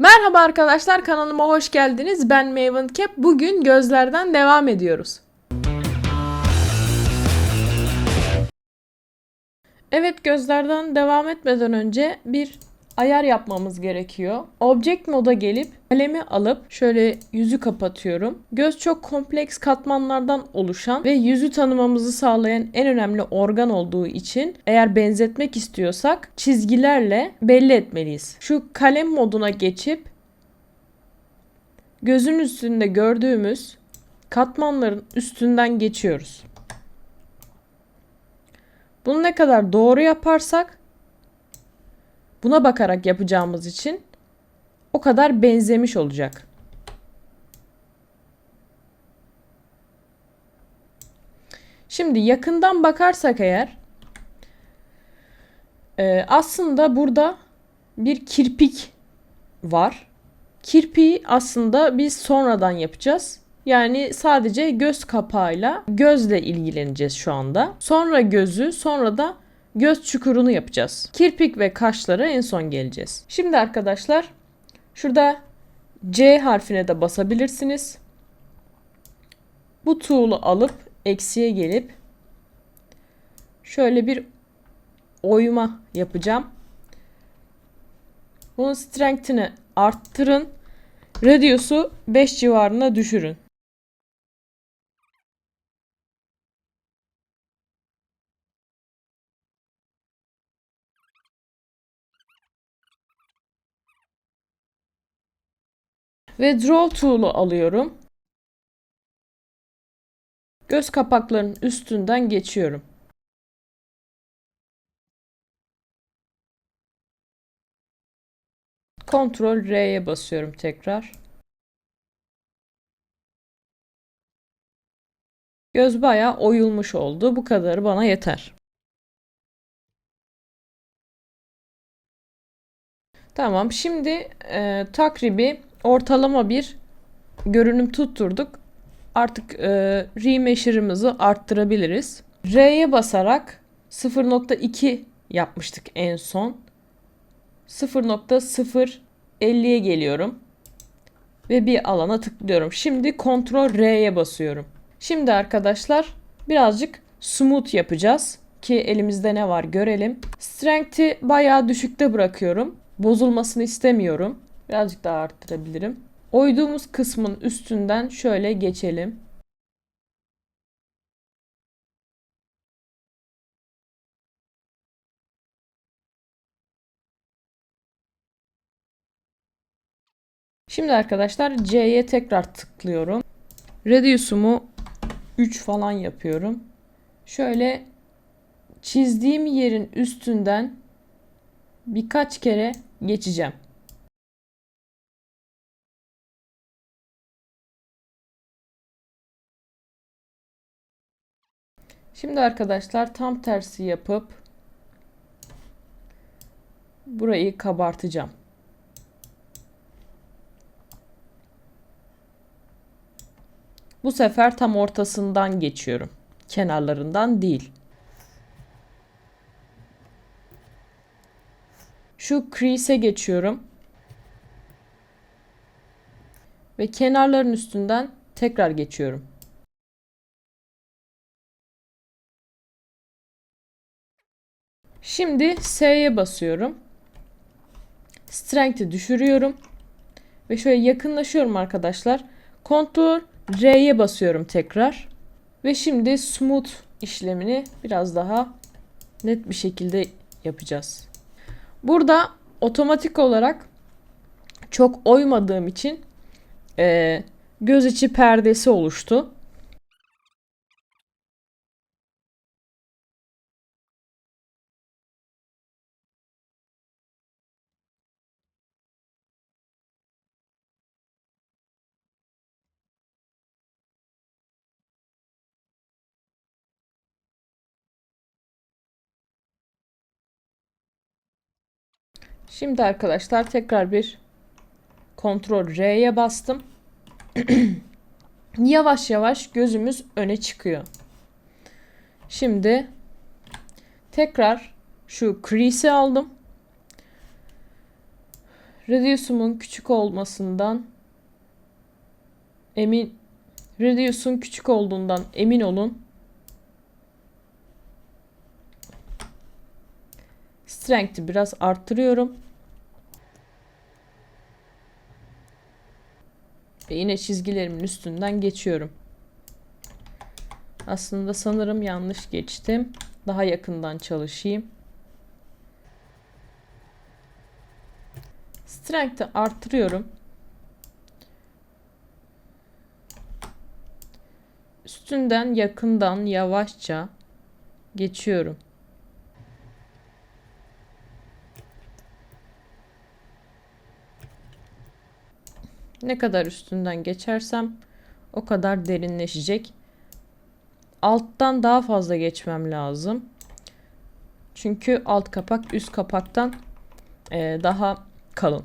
Merhaba arkadaşlar kanalıma hoş geldiniz. Ben Maven Cap. Bugün gözlerden devam ediyoruz. Evet gözlerden devam etmeden önce bir ayar yapmamız gerekiyor. Object moda gelip kalemi alıp şöyle yüzü kapatıyorum. Göz çok kompleks katmanlardan oluşan ve yüzü tanımamızı sağlayan en önemli organ olduğu için eğer benzetmek istiyorsak çizgilerle belli etmeliyiz. Şu kalem moduna geçip gözün üstünde gördüğümüz katmanların üstünden geçiyoruz. Bunu ne kadar doğru yaparsak buna bakarak yapacağımız için o kadar benzemiş olacak. Şimdi yakından bakarsak eğer e, aslında burada bir kirpik var. Kirpiği aslında biz sonradan yapacağız. Yani sadece göz kapağıyla gözle ilgileneceğiz şu anda. Sonra gözü, sonra da göz çukurunu yapacağız. Kirpik ve kaşlara en son geleceğiz. Şimdi arkadaşlar şurada C harfine de basabilirsiniz. Bu tool'u alıp eksiye gelip şöyle bir oyma yapacağım. Bunun strength'ini arttırın. Radius'u 5 civarına düşürün. Ve Draw Tool'u alıyorum. Göz kapaklarının üstünden geçiyorum. Ctrl R'ye basıyorum tekrar. Göz bayağı oyulmuş oldu. Bu kadarı bana yeter. Tamam. Şimdi e, takribi ortalama bir görünüm tutturduk. Artık e, remeasure'ımızı arttırabiliriz. R'ye basarak 0.2 yapmıştık en son. 0.050'ye geliyorum. Ve bir alana tıklıyorum. Şimdi Ctrl R'ye basıyorum. Şimdi arkadaşlar birazcık smooth yapacağız. Ki elimizde ne var görelim. Strength'i bayağı düşükte bırakıyorum. Bozulmasını istemiyorum. Birazcık daha arttırabilirim. Oyduğumuz kısmın üstünden şöyle geçelim. Şimdi arkadaşlar C'ye tekrar tıklıyorum. Radius'umu 3 falan yapıyorum. Şöyle çizdiğim yerin üstünden birkaç kere geçeceğim. Şimdi arkadaşlar tam tersi yapıp burayı kabartacağım. Bu sefer tam ortasından geçiyorum. Kenarlarından değil. Şu crease'e geçiyorum. Ve kenarların üstünden tekrar geçiyorum. Şimdi S'ye basıyorum. Strength'i düşürüyorum. Ve şöyle yakınlaşıyorum arkadaşlar. Ctrl R'ye basıyorum tekrar. Ve şimdi smooth işlemini biraz daha net bir şekilde yapacağız. Burada otomatik olarak çok oymadığım için e, göz içi perdesi oluştu. Şimdi arkadaşlar tekrar bir Ctrl R'ye bastım. yavaş yavaş gözümüz öne çıkıyor. Şimdi tekrar şu crease'i aldım. Radius'umun küçük olmasından emin Radius'un küçük olduğundan emin olun. Strength'i biraz arttırıyorum. Ve yine çizgilerimin üstünden geçiyorum. Aslında sanırım yanlış geçtim. Daha yakından çalışayım. Strength'i arttırıyorum. Üstünden yakından yavaşça geçiyorum. Ne kadar üstünden geçersem o kadar derinleşecek. Alttan daha fazla geçmem lazım. Çünkü alt kapak üst kapaktan e, daha kalın.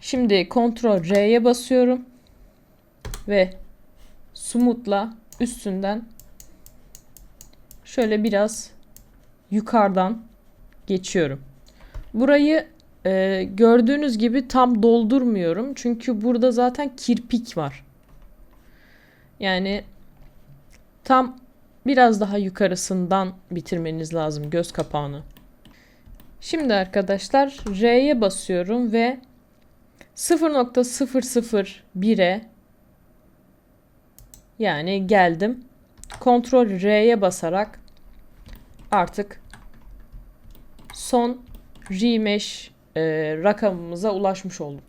Şimdi Ctrl R'ye basıyorum ve Smooth'la üstünden şöyle biraz yukarıdan geçiyorum. Burayı e, gördüğünüz gibi tam doldurmuyorum. Çünkü burada zaten kirpik var. Yani tam biraz daha yukarısından bitirmeniz lazım göz kapağını. Şimdi arkadaşlar R'ye basıyorum ve 0.001'e yani geldim. Ctrl R'ye basarak artık son remesh rakamımıza ulaşmış oldum.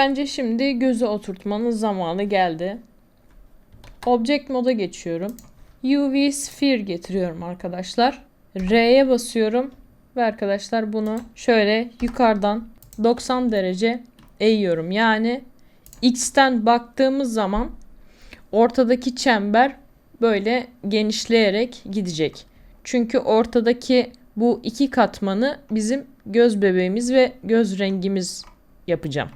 Bence şimdi gözü oturtmanın zamanı geldi. Object moda geçiyorum. UV Sphere getiriyorum arkadaşlar. R'ye basıyorum ve arkadaşlar bunu şöyle yukarıdan 90 derece eğiyorum. Yani X'ten baktığımız zaman ortadaki çember böyle genişleyerek gidecek. Çünkü ortadaki bu iki katmanı bizim göz bebeğimiz ve göz rengimiz yapacağım.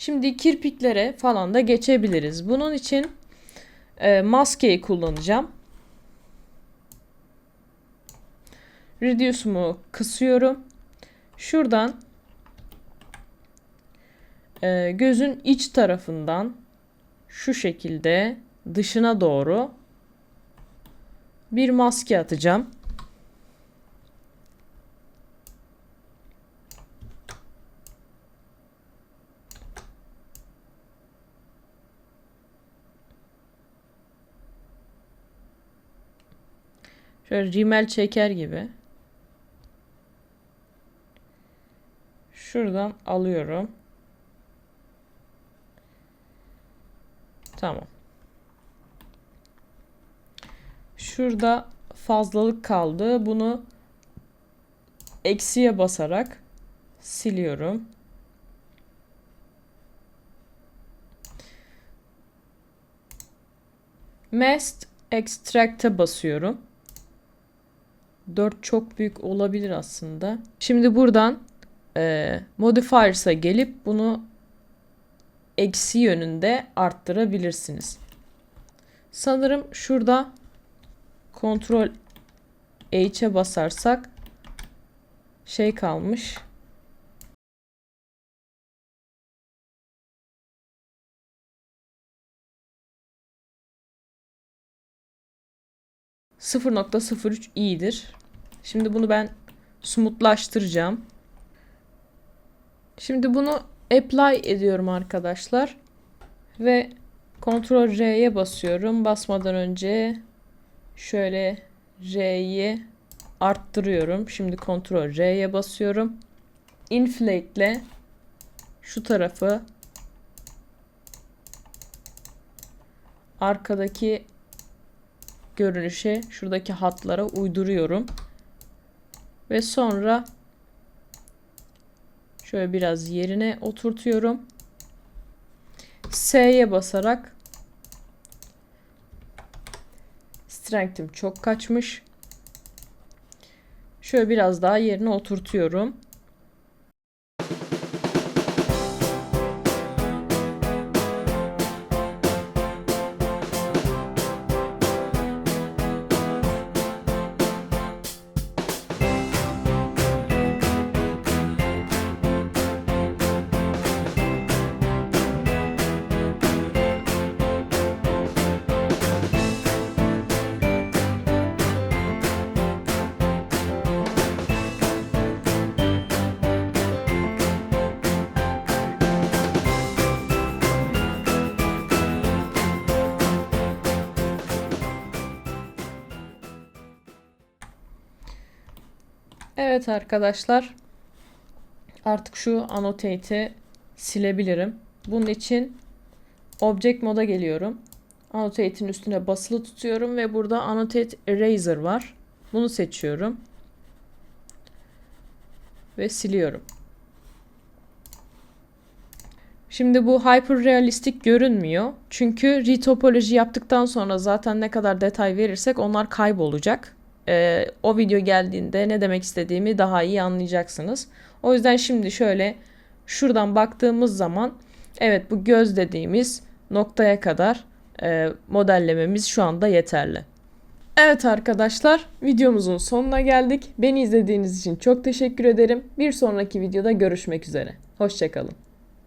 Şimdi kirpiklere falan da geçebiliriz. Bunun için e, maskeyi kullanacağım. Reduce'umu kısıyorum. Şuradan e, gözün iç tarafından şu şekilde dışına doğru bir maske atacağım. Şöyle rimel çeker gibi. Şuradan alıyorum. Tamam. Şurada fazlalık kaldı. Bunu eksiye basarak siliyorum. Mask Extract'e basıyorum. 4 çok büyük olabilir aslında. Şimdi buradan e, Modifiers'a gelip bunu eksi yönünde arttırabilirsiniz. Sanırım şurada Ctrl H'e basarsak şey kalmış. %0.03 iyidir. Şimdi bunu ben smoothlaştıracağım. Şimdi bunu apply ediyorum arkadaşlar. Ve Ctrl R'ye basıyorum. Basmadan önce şöyle R'yi arttırıyorum. Şimdi Ctrl R'ye basıyorum. Inflate ile şu tarafı arkadaki görünüşe şuradaki hatlara uyduruyorum. Ve sonra şöyle biraz yerine oturtuyorum. S'ye basarak strength'im çok kaçmış. Şöyle biraz daha yerine oturtuyorum. Evet arkadaşlar. Artık şu annotate'i silebilirim. Bunun için object moda geliyorum. Annotate'in üstüne basılı tutuyorum ve burada annotate eraser var. Bunu seçiyorum. Ve siliyorum. Şimdi bu hyper realistik görünmüyor. Çünkü retopoloji yaptıktan sonra zaten ne kadar detay verirsek onlar kaybolacak e, o video geldiğinde ne demek istediğimi daha iyi anlayacaksınız. O yüzden şimdi şöyle şuradan baktığımız zaman evet bu göz dediğimiz noktaya kadar e, modellememiz şu anda yeterli. Evet arkadaşlar videomuzun sonuna geldik. Beni izlediğiniz için çok teşekkür ederim. Bir sonraki videoda görüşmek üzere. Hoşçakalın.